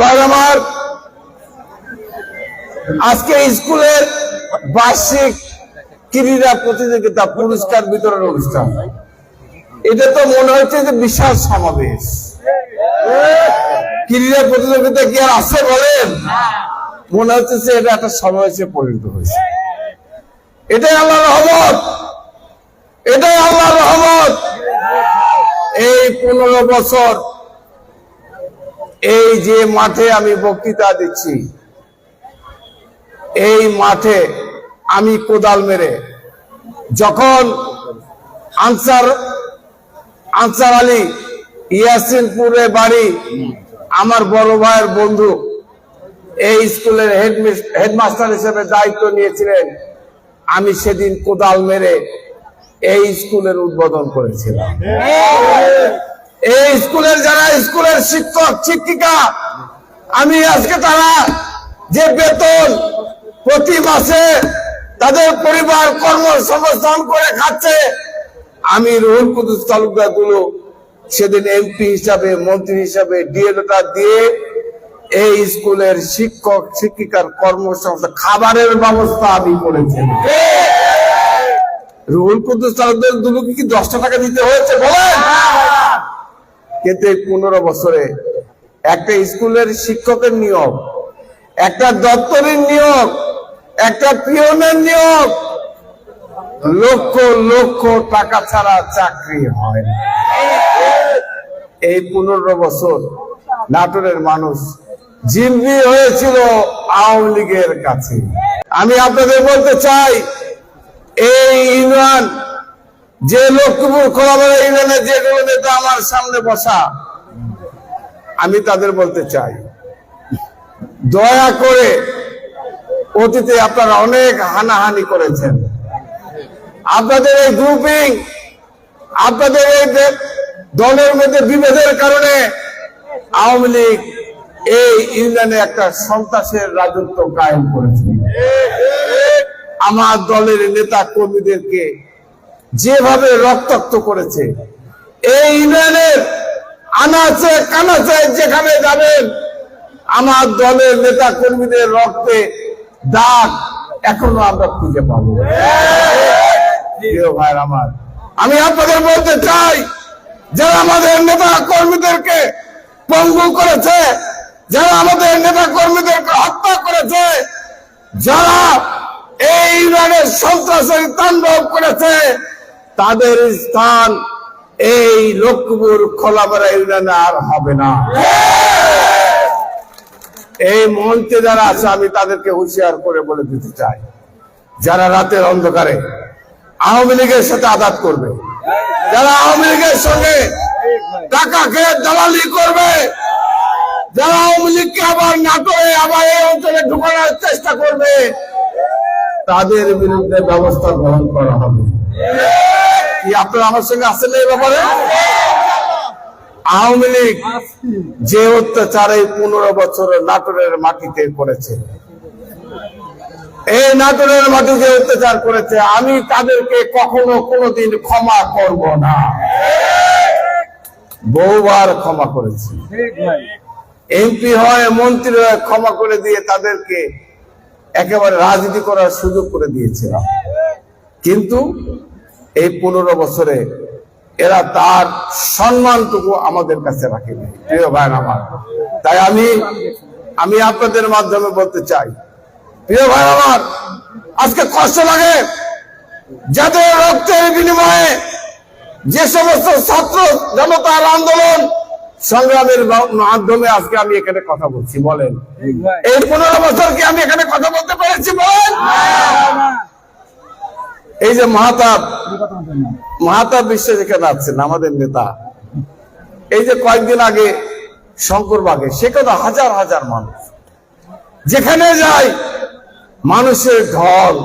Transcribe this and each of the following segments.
ভাই আমার। আজকে স্কুলের বার্ষিক ক্রীড়া প্রতিযোগিতা পুরস্কার বিতরণ অনুষ্ঠান। এটা তো মনে হচ্ছে যে বিশাল সমাবেশ। ক্রীড়া প্রতিযোগিতা কি আর আছে বলেন? মনে হচ্ছে যে এটা একটা সমাবেশে পরিণত হয়েছে। এটাই আল্লাহ রহমত। এটাই আল্লাহ রহমত। এই পনেরো বছর এই যে মাঠে আমি বক্তৃতা দিচ্ছি, এই মাঠে আমি কোদাল মেরে যখন আনসার আনসার আলী ইয়াসিনপুরে বাড়ি, আমার বড় ভাইয়ের বন্ধু, এই স্কুলের হেডমাস্টার হিসেবে দায়িত্ব নিয়েছিলেন, আমি সেদিন কোদাল মেরে এই স্কুলের উদ্বোধন করেছিলাম। এই স্কুলের যারা স্কুলের শিক্ষক, শিক্ষিকা, আমি আজকে তারা যে বেতন প্রতি মাসে তাদের পরিবার কর্মসংস্থান করে খাচ্ছে, আমি রুহুল কুদুস তালুকদারগুলো সেদিন এমপি হিসাবে, মন্ত্রী হিসাবে ডিএলটা দিয়ে এই স্কুলের শিক্ষক, শিক্ষিকার কর্মসংস্থান, খাবারের ব্যবস্থা আমি করেছি। রুহুল কুদ্দুস তালুকদার দুলুকে কি দশটা টাকা দিতে হয়েছে বলেন? কিন্তু এই পনেরো বছরে একটা স্কুলের শিক্ষকের নিয়োগ, একটা দপ্তরের নিয়োগ, একটা পিয়নের নিয়োগ, লক্ষ লক্ষ টাকা ছাড়া চাকরি হয় এই পনেরো বছর নাটোরের মানুষ জিম্মি হয়েছিল আওয়ামী লীগের কাছে। আমি আপনাদের বলতে চাই, এই ইউনিয়ন যে লক্ষ্মীপুর খোলাবেলা যেগুলো নেতা আমার সামনে বসা, আমি তাদের বলতে চাই। দয়া করে অতীতে আপনারা অনেক হানাহানি করেছেন। আপনাদের এই গ্রুপিং আপনাদের এই দলের মধ্যে বিভেদের কারণে আওয়ামী লীগ এই ইউনিয়নে একটা সন্ত্রাসের রাজত্ব কায়েম করেছে। আমার দলের নেতা কর্মীদেরকে যেভাবে রক্তাক্ত করেছে, এই ইউনিয়নের আনাচে কানাচে যেখানে যাবেন, আমার দলের নেতা কর্মীদের রক্তে দাগ এখনও আমরা খুঁজে পাবো। ভাইয়ের আমার, আমি আপনাদের বলতে চাই, যারা আমাদের নেতা কর্মীদেরকে পঙ্গু করেছে, যারা আমাদের নেতা কর্মীদেরকে হত্যা করেছে, যারা এই ইউনিয়নের সন্ত্রাসের তাণ্ডব করেছে তাদের স্থান এই লক্ষ্মীপুর খোলাপাড়া ইউনিয়নে আর হবে না। এই মঞ্চে যারা আছে, আমি তাদেরকে হুঁশিয়ার করে বলে দিতে চাই, যারা রাতের অন্ধকারে আওয়ামী লীগের সাথে আঘাত করবে, যারা আওয়ামী লীগের সঙ্গে টাকা খেয়ে দালালি করবে, যারা আওয়ামী লীগকে আবার নাটোরে, আবার এই অঞ্চলে ঢুকানোর চেষ্টা করবে, তাদের বিরুদ্ধে ব্যবস্থা গ্রহণ করা হবে। কি, আপনারা আমার সঙ্গে আসেন এই ব্যাপারে? আওয়ামী লীগ যে অত্যাচার এই পনেরো বছর নাটোরের মাটিতে করেছে। এই নাটোরের মাটি অত্যাচার করেছে, আমি তাদেরকে কখনো কোনোদিন ক্ষমা করব না। বহুবার ক্ষমা করেছি। এমপি হয়, মন্ত্রী হয়, ক্ষমা করে দিয়ে তাদেরকে একেবারে রাজনীতি করার সুযোগ করে দিয়েছিলাম। কিন্তু এই পনেরো বছরে এরা তার সম্মানটুকু আমাদের কাছে রাখেনি প্রিয় ভাই আমার। তাই আমি আমি আপনাদের মাধ্যমে বলতে চাই প্রিয় ভাই আমার আজকে কষ্ট লাগে যাদের রক্তের বিনিময়ে যে সমস্ত ছাত্র জনতার আন্দোলন সংগ্রামের মাধ্যমে আজকে আমি এখানে কথা বলছি বলেন। এই পনেরো বছর কি আমি এখানে কথা বলতে পেরেছি বলেন? এই যে মাহাতাব মাহাতাব বিশ্বাস এখানে আছেন, আমাদের নেতা। এই যে কয়েকদিন আগে শঙ্করবাগে সেখানে হাজার হাজার মানুষ। যেখানে যায় মানুষের ঢল।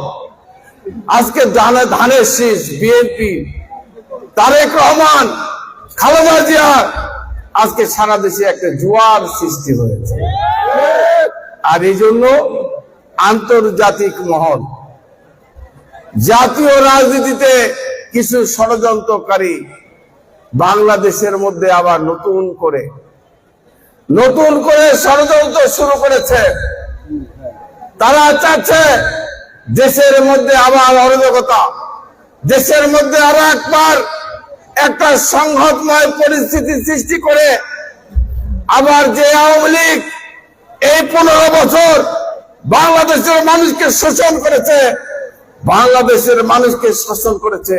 আজকে ধানে, ধানের শীষ, বিএনপি, তারেক রহমান, খালেদা জিয়া, আজকে সারা দেশে একটা জোয়ার সৃষ্টি হয়েছে। আর এই জন্য আন্তর্জাতিক মহল জাতীয় রাজনীতিতে কিছু ষড়যন্ত্রকারী বাংলাদেশের মধ্যে আবার নতুন করে নতুন করে ষড়যন্ত্র শুরু করেছে। তারা চাচ্ছে দেশের মধ্যে আবার অরাজকতা, দেশের মধ্যে আরও একবার একটা সংঘাতময় পরিস্থিতি সৃষ্টি করে আবার যে আওয়ামী লীগ এই পনেরো বছর বাংলাদেশের মানুষকে শোষণ করেছে বাংলাদেশের মানুষকে শোষণ করেছে,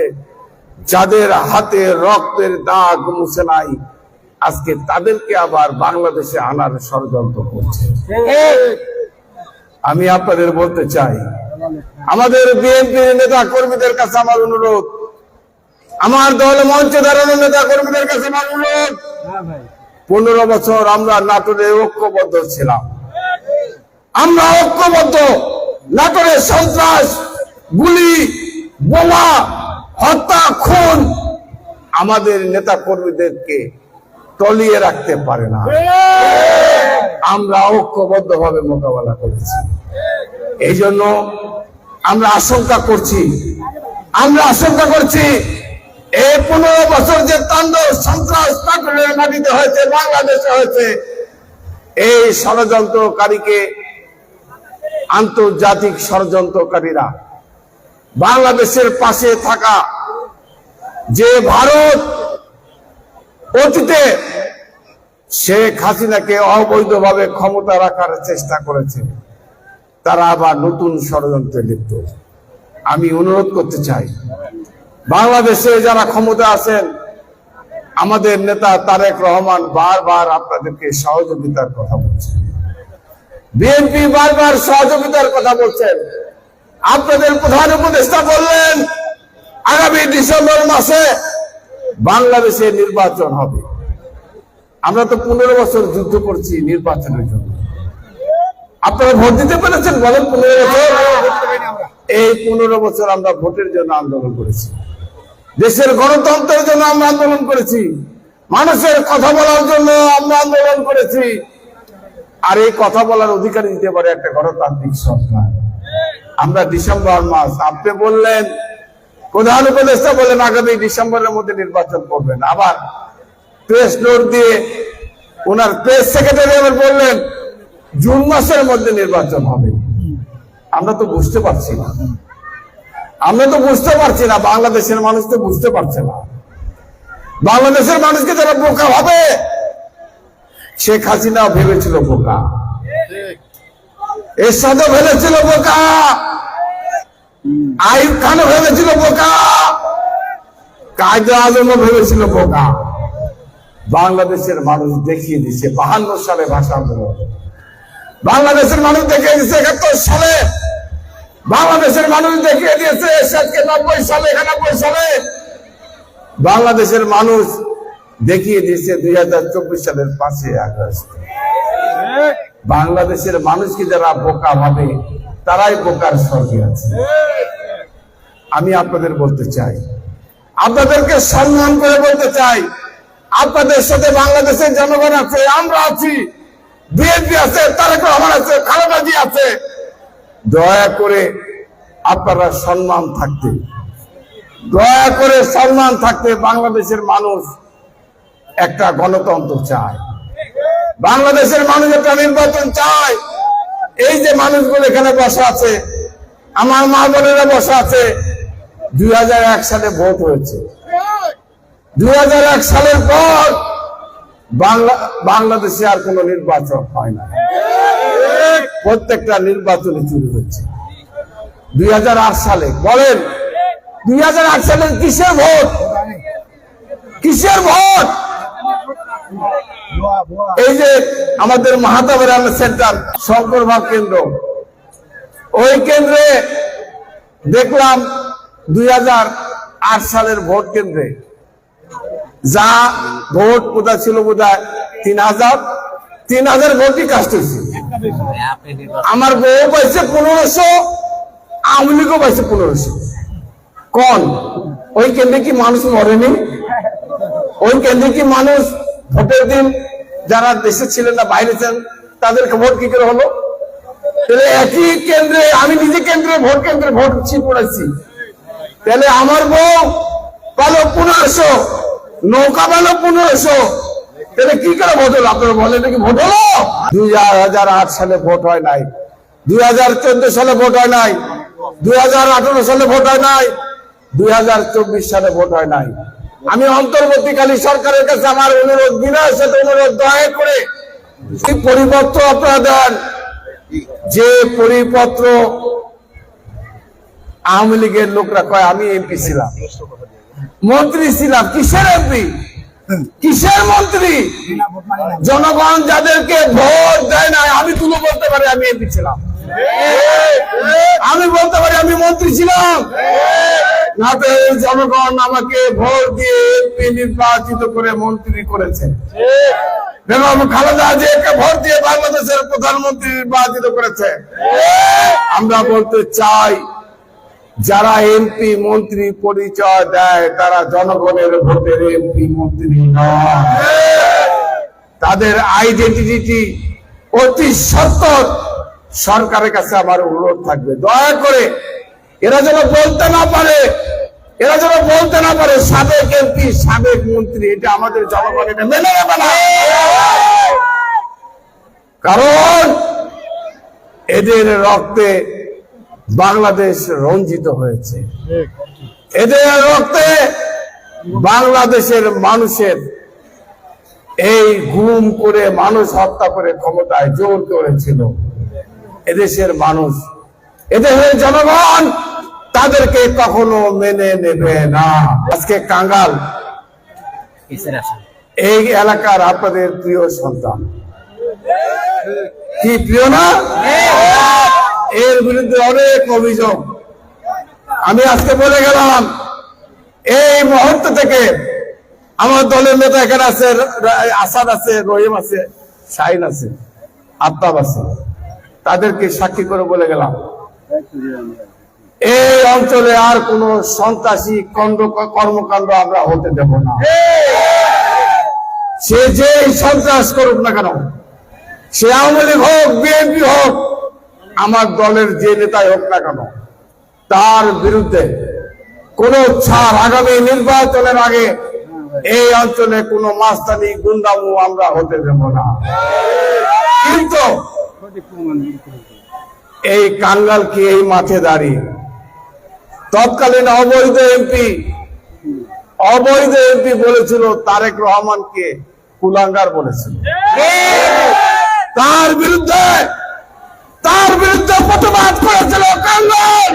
যাদের হাতে রক্তের দাগ মুছে নাই। আজকে তাদেরকে আবার বাংলাদেশে আনার ষড়যন্ত্র করছে। আমি আপনাদের বলতে চাই, আমাদের বিএনপির নেতা কর্মীদের কাছে আমার অনুরোধ, আমার দল মঞ্চে দাঁড়ানো নেতা কর্মীদের কাছে আমার অনুরোধ, পনেরো বছর আমরা নাটোরে ঐক্যবদ্ধ ছিলাম। আমরা ঐক্যবদ্ধ নাটোরের সন্ত্রাস গুলি, বোমা, হত্যা, খুন আমাদের নেতা কর্মীদেরকে টলিয়ে রাখতে পারে না। আমরা ঐক্যবদ্ধ ভাবে মোকাবেলা করেছি। এই জন্য আমরা আশঙ্কা করছি, আমরা আশঙ্কা করছি এই পনেরো বছর যে তাণ্ডব, সন্ত্রাস মাটিতে হয়েছে, বাংলাদেশে হয়েছে, এই ষড়যন্ত্রকারীকে আন্তর্জাতিক ষড়যন্ত্রকারীরা বাংলাদেশের পাশে থাকা যে ভারত অতীতে শেখ হাসিনাকে অবৈধভাবে ক্ষমতা রাখার চেষ্টা করেছে, তারা আবার নতুন ষড়যন্ত্রে লিপ্ত। আমি অনুরোধ করতে চাই, বাংলাদেশে যারা ক্ষমতা আছেন, আমাদের নেতা তারেক রহমান বারবার আপনাদেরকে সহযোগিতার কথা বলছেন। বিএনপি বারবার সহযোগিতার কথা বলছেন। আপনাদের প্রধান উপদেষ্টা বললেন, আগামী ডিসেম্বর মাসে বাংলাদেশে নির্বাচন হবে। আমরা তো পনেরো বছর যুদ্ধ করছি নির্বাচনের জন্য। আপনারা ভোট দিতে পেরেছেন বলেন পনেরো বছর? এই পনেরো বছর আমরা ভোটের জন্য আন্দোলন করেছি। দেশের গণতন্ত্রের জন্য আমরা আন্দোলন করেছি। মানুষের কথা বলার জন্য আমরা আন্দোলন করেছি। আর এই কথা বলার অধিকার দিতে পারে একটা গণতান্ত্রিক সরকার। আমরা ডিসেম্বর মাস, আপনি বললেন, প্রধান উপদেষ্টা বলেন আগামী ডিসেম্বরের মধ্যে নির্বাচন করবেন। আবার প্রেস নোট দিয়ে ওনার প্রেস সেক্রেটারি আবার বললেন, জুন মাসের মধ্যে নির্বাচন হবে। আমরা তো বুঝতে পারছি না। আমরা তো বুঝতে পারছি না, বাংলাদেশের মানুষ তো বুঝতে পারছে না। বাংলাদেশের মানুষকে যারা বোকা হবে শেখ হাসিনা ভেবেছিল বোকা। এরশাদও ভেবেছিল বোকা। আইব খানও ভেবেছিল বোকা। কায়দা আজমও ভেবেছিল বোকা। বাংলাদেশের মানুষ দেখিয়ে দিচ্ছে বাহান্ন সালে ভাষা আন্দোলন বাংলাদেশের মানুষ দেখিয়ে দিচ্ছে একাত্তর সালে। বাংলাদেশের মানুষ দেখিয়ে দিয়েছে নব্বই সালে, একানব্বই সালে। বাংলাদেশের মানুষ দেখিয়ে দিয়েছে দুই হাজার চব্বিশ সালের পাঁচই আগস্ট। বাংলাদেশের মানুষকে যারা বোকা ভাবে, তারাই বোকার স্বর্গে আছে। আমি আপনাদের বলতে চাই, আপনাদেরকে সম্মান করে বলতে চাই, আপনাদের সাথে বাংলাদেশের জনগণ আছে, আমরা আছি। বিএনপি আছে, তারেক রহমান আছে খালেদা জি আছে। দয়া করে আপনারা সম্মান থাকতে, দয়া করে সম্মান থাকতে বাংলাদেশের মানুষ একটা গণতন্ত্র চায়। বাংলাদেশের মানুষ একটা নির্বাচন চায় এই যে মানুষগুলো এখানে বসে আছে, আমার মা বোনেরা বসে আছে, দুই হাজার এক সালে ভোট হয়েছে। দুই হাজার এক সালের পর বাংলা, বাংলাদেশে আর কোন নির্বাচন হয় না। প্রত্যেকটা নির্বাচনে চুরি হচ্ছে। দুই হাজার আট সালে, বলেন, দুই হাজার আট সালে কিসের ভোট? কিসের ভোট? এই যে আমাদের মাহাতাবের সেন্টার শঙ্কর ভাব কেন্দ্র, ওই কেন্দ্রে দেখলাম দুই হাজার আট সালের ভোট কেন্দ্রে। যা ভোট কোথায় ছিল বোধহয় তিন হাজার তিন হাজার ভোটই কাস্ট হয়েছে। আমার বউ পাইছে পনেরোশো, আওয়ামী লীগও পাইছে পনেরোশো। কোন, ওই কেন্দ্রে কি মানুষ মরেনি? ওই কেন্দ্রে কি মানুষ ভোটের দিন যারা দেশে ছিলেন না, বাইরে ছিলেন, তাদেরকে ভোট কি করে হলো? তাহলে একই কেন্দ্রে, আমি নিজে কেন্দ্রে, ভোট কেন্দ্রে ভোট পড়েছি। তাহলে আমার বউ পালো পনেরোশো, নৌকা পালো পনেরোশো, তাহলে কি করে ভোট হলো? আপনারা বলেন নাকি ভোট হলো? দুই হাজার আট সালে ভোট হয় নাই। দুই হাজার চোদ্দ সালে ভোট হয় নাই। দুই হাজার আঠারো সালে ভোট হয় নাই। দুই হাজার চব্বিশ সালে ভোট হয় নাই। আমি অন্তর্বর্তীকালী সরকারের কাছে আমার অনুরোধ বিনয়ের সাথে অনুরোধ দয়া করে পরিপত্র আপনারা দেন। যে পরিপত্র আওয়ামী লীগের লোকরা কয়, আমি এমপি ছিলাম। মন্ত্রী ছিলাম। কিসের এমপি? কিসের মন্ত্রী? জনগণ যাদেরকে ভোট দেয় না আমি তুলে বলতে পারি আমি এমপি ছিলাম। আমি বলতে পারি আমি মন্ত্রী ছিলাম। জনগণ আমাকে ভোট দিয়ে এমপি নির্বাচিত করে মন্ত্রী করেছে বেগম খালেদা জিয়াকে ভোট দিয়ে বাংলাদেশের প্রধানমন্ত্রী নির্বাচিত করেছে আমরা বলতে চাই যারা এমপি মন্ত্রী পরিচয় দেয় তারা জনগণের ভোটের এমপি মন্ত্রী নয়। তাদের আইডেন্টিটি অতি সত্তর। সরকারের কাছে আমার অনুরোধ থাকবে। দয়া করে এরা যেন বলতে না পারে, এরা যেন বলতে না পারে, সাবেক এমপি, সাবেক মন্ত্রী, এটা আমাদের জনগণ মেনে নেবে না। কারণ এদের রক্তে বাংলাদেশ রঞ্জিত হয়েছে। এদের রক্তে বাংলাদেশের মানুষের এই গুম করে, মানুষ হত্যা করে ক্ষমতায় জোর করেছিল। এদেশের মানুষ এদেশের জনগণ তাদেরকে কখনো মেনে নেবে না। আজকে কাঙ্গাল। এই এলাকার আপনাদের প্রিয় সন্তান। কি প্রিয় না? এর বিরুদ্ধে অনেক অভিযোগ। আমি আজকে বলে গেলাম, এই মুহূর্ত থেকে আমার দলের নেতা এখানে আছে, আসাদ আছে, রহিম আছে, শাহিন আছে আত্মাব আছে। তাদেরকে সাক্ষী করে বলে গেলাম এই অঞ্চলে আর কোন সন্ত্রাসী কণ্ড কর্মকাণ্ড আমরা হতে দেব না। সে যে সন্ত্রাস করুক না কেন, সে আওয়ামী লীগ হোক, বিএনপি হোক, আমার দলের যে নেতাই হোক না কেন, তার বিরুদ্ধে কোন ছাড় আগামী নির্বাচনের আগে এই অঞ্চলে কোনো মাস্তানি, গুন্ডামু আমরা হতে দেব না। কিন্তু এই কাঙ্গালকে এই মাঠে দাঁড়িয়ে? তৎকালীন অবৈধ এমপি অবৈধ এমপি বলেছিল তারেক রহমানকে কুলাঙ্গার বলেছিল। তার বিরুদ্ধে তার বিরুদ্ধে প্রতিবাদ করেছিল কাঙ্গাল।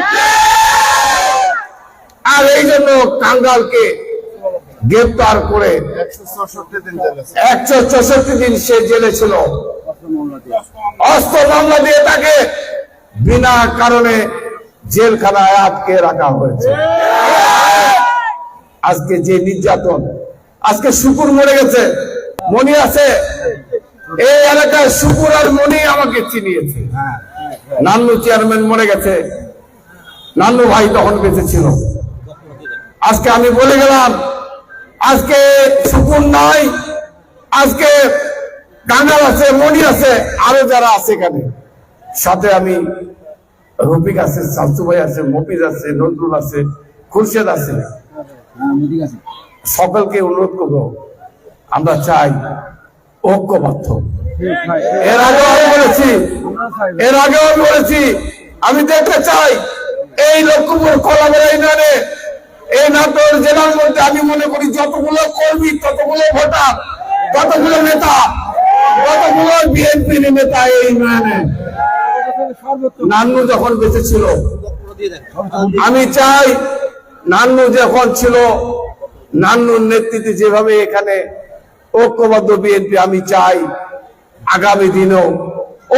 আর এই জন্য কাঙ্গালকে গ্রেপ্তার করে একশো চৌষট্টি দিন সে জেলে ছিল। অস্ত্র মামলা দিয়ে তাকে বিনা কারণে জেলখানায় আটকে রাখা হয়েছে। আজকে যে নির্যাতন, আজকে শুকুর মরে গেছে। মনি আছে? এই এলাকায় শুকুর আর মনি আমাকে চিনিয়েছে। নান্নু চেয়ারম্যান মরে গেছে। নান্নু ভাই তখন বেঁচে ছিল। আজকে আমি বলে গেলাম, আজকে শুকুর নাই, আজকে কাঙ্গাল আছে মনি আছে, আরও যারা আছে এখানে। সাথে আমি রফিক আছে শামসু ভাই আছে, মফিজ আছে, নজরুল আছে, খুরশেদ আছে। সকলকে অনুরোধ করব, আমরা চাই ঐক্যবদ্ধ। এর আগেও আমি বলেছি, এর আগেও আমি বলেছি, আমি দেখতে চাই এই লক্ষ্মীপুর খোলামেলা ইউনিয়নে, এই নাটোর জেলার মধ্যে আমি মনে করি যতগুলো কর্মী, ততগুলো ভোটার, ততগুলো নেতা, ততগুলো বিএনপি নেতা এই ইউনিয়নে। নান্নু যখন বেঁচে ছিল আমি চাই নান্নু যখন ছিল, নান্নুর নেতৃত্বে যেভাবে এখানে ঐক্যবদ্ধ বিএনপি, আমি চাই আগামী দিনেও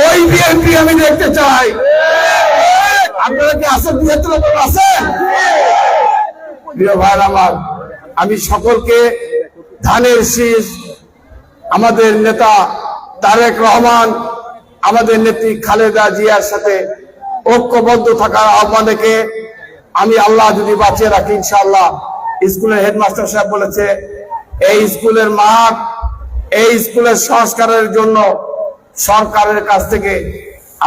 ওই বিএনপি আমি দেখতে চাই। আপনারা কি আসেন বৃহত্তর আছেন? প্রিয় ভাই আমার, আমি সকলকে ধানের শীষ, আমাদের নেতা তারেক রহমান আমাদের নেত্রী খালেদা জিয়ার সাথে ঐক্যবদ্ধ থাকার আহ্বান রেখে আমি আল্লাহ যদি বাঁচিয়ে রাখি, ইনশাআল্লাহ স্কুলের হেডমাস্টার সাহেব বলেছে, এই স্কুলের মাঠ, এই স্কুলের সংস্কারের জন্য সরকারের কাছ থেকে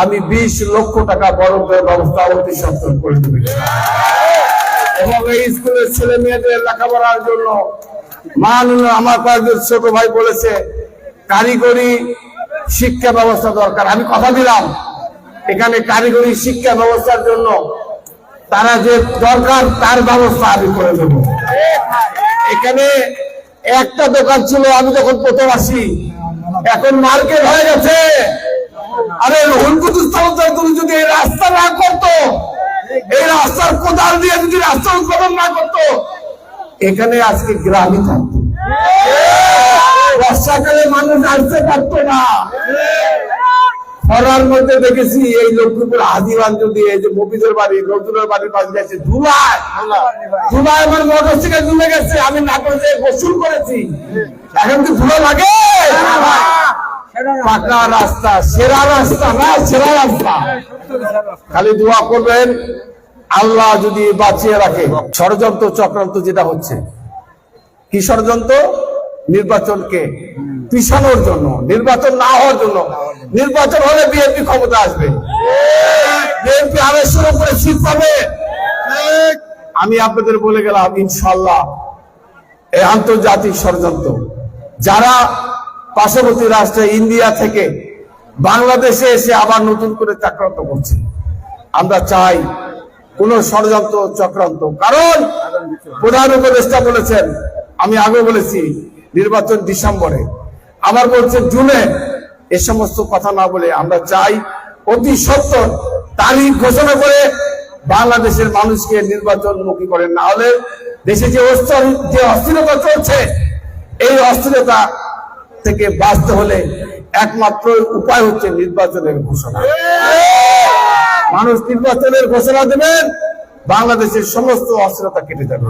আমি বিশ লক্ষ টাকা বরাদ্দের ব্যবস্থা অতি সত্তর করে দেবে। এবং এই স্কুলের ছেলে মেয়েদের লেখাপড়ার জন্য মাননীয় আমার কয়েকজন ছোট ভাই বলেছে, কারিগরি শিক্ষা ব্যবস্থা দরকার। আমি কথা দিলাম। এখানে কারিগরি শিক্ষা ব্যবস্থার জন্য তারা যে দরকার, তার ব্যবস্থা আমি করে দেব। এখানে একটা দোকান ছিল, আমি যখন প্রথম আসি, এখন মার্কেট হয়ে গেছে। আরে তুমি যদি এই রাস্তা না করতো, এই রাস্তার কোদাল দিয়ে যদি রাস্তা উদ্বোধন না করতো, এখানে আজকে গ্রামই থাকতো। বর্ষাকালে মানুষ আসতে পারতো না। খরার মধ্যে দেখেছি এই লক্ষ্মীপুর হাজিবান যদি এই যে মফিজের বাড়ি, নজরুলের বাড়ির পাশে গেছে ধুলায় ধুলায় আমার মোটর সাইকেল ধুলে গেছে, আমি না করে যে গোসল করেছি। এখন কি ধুলো লাগে? পাকা রাস্তা, সেরা রাস্তা না, সেরা রাস্তা। খালি দোয়া করবেন, আল্লাহ যদি বাঁচিয়ে রাখে। ষড়যন্ত্র চক্রান্ত যেটা হচ্ছে, কি ষড়যন্ত্র? নির্বাচনকে পিছানোর জন্য, নির্বাচন না হওয়ার জন্য। নির্বাচন হলে বিএনপি ক্ষমতা আসবে। বিএনপি আড়াইশোর উপরে সিট পাবে। আমি আপনাদের বলে গেলাম ইনশাল্লাহ এই আন্তর্জাতিক ষড়যন্ত্র। যারা পার্শ্ববর্তী রাষ্ট্রে ইন্ডিয়া থেকে বাংলাদেশে এসে আবার নতুন করে চক্রান্ত করছে, আমরা চাই কোন ষড়যন্ত্র চক্রান্ত। কারণ প্রধান উপদেষ্টা বলেছেন, আমি আগে বলেছি নির্বাচন ডিসেম্বরে। আবার বলছে জুনে। এ সমস্ত কথা না বলে আমরা চাই অতি সত্তর তারিখ ঘোষণা করে বাংলাদেশের মানুষকে নির্বাচন মুখী করেন। না হলে দেশে যে যে অস্থিরতা চলছে, এই অস্থিরতা থেকে বাঁচতে হলে একমাত্র উপায় হচ্ছে নির্বাচনের ঘোষণা। মানুষ নির্বাচনের ঘোষণা দেবেন, বাংলাদেশের সমস্ত অস্থিরতা কেটে যাবে।